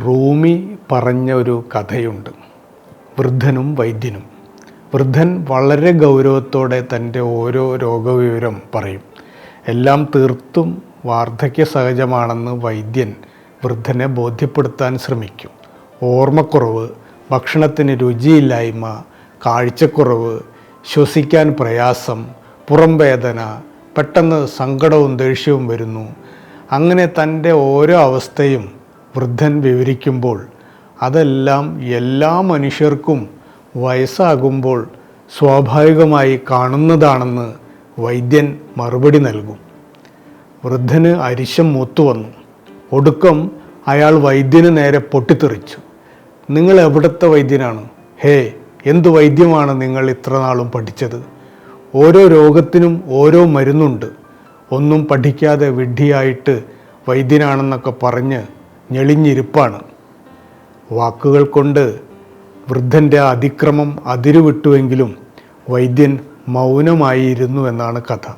റൂമി പറഞ്ഞ ഒരു കഥയുണ്ട്. വൃദ്ധനും വൈദ്യനും. വൃദ്ധൻ വളരെ ഗൗരവത്തോടെ തന്റെ ഓരോ രോഗവിവരം പറയും. എല്ലാം തീർത്തും വാർദ്ധക്യ സഹജമാണെന്ന് വൈദ്യൻ വൃദ്ധനെ ബോധ്യപ്പെടുത്താൻ ശ്രമിക്കും. ഓർമ്മക്കുറവ് ഭക്ഷണത്തിന് രുചിയില്ലായ്മ കാഴ്ചക്കുറവ് ശ്വസിക്കാൻ പ്രയാസം പുറം വേദന പെട്ടെന്ന് സങ്കടവും ദേഷ്യവും വരുന്നു. അങ്ങനെ തന്റെ ഓരോ അവസ്ഥയും വൃദ്ധൻ വിവരിക്കുമ്പോൾ അതെല്ലാം എല്ലാ മനുഷ്യർക്കും വയസ്സാകുമ്പോൾ സ്വാഭാവികമായി കാണുന്നതാണെന്ന് വൈദ്യൻ മറുപടി നൽകും. വൃദ്ധന് അരിശം മൂത്തുവന്നു ഒടുക്കം അയാൾ വൈദ്യന് നേരെ പൊട്ടിത്തെറിച്ചു. നിങ്ങൾ എവിടുത്തെ വൈദ്യനാണ്? ഹേ എന്തു വൈദ്യമാണ് നിങ്ങൾ ഇത്ര നാളും പഠിച്ചത്? ഓരോ രോഗത്തിനും ഓരോ മരുന്നുണ്ട്. ഒന്നും പഠിക്കാതെ വിഡ്ഢിയായിട്ട് വൈദ്യനാണെന്നൊക്കെ പറഞ്ഞ് ഞെളിഞ്ഞിരിപ്പാണ്. വാക്കുകൾ കൊണ്ട് വൃദ്ധന്റെ അതിക്രമം അതിരുവിട്ടുവെങ്കിലും വൈദ്യൻ മൗനമായിരുന്നു എന്നാണ് കഥ.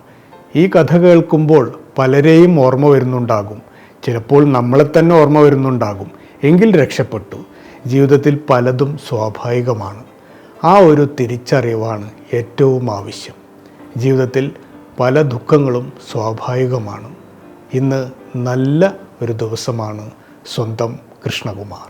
ഈ കഥ കേൾക്കുമ്പോൾ പലരെയും ഓർമ്മ വരുന്നുണ്ടാകും. ചിലപ്പോൾ നമ്മളെ തന്നെ ഓർമ്മ വരുന്നുണ്ടാകും. എങ്കിൽ രക്ഷപ്പെട്ടു. ജീവിതത്തിൽ പലതും സ്വാഭാവികമാണ്. ആ ഒരു തിരിച്ചറിവാണ് ഏറ്റവും ആവശ്യം. ജീവിതത്തിൽ പല ദുഃഖങ്ങളും സ്വാഭാവികമാണ്. ഇന്ന് നല്ല ഒരു ദിവസമാണ്. സ്വന്തം കൃഷ്ണകുമാർ.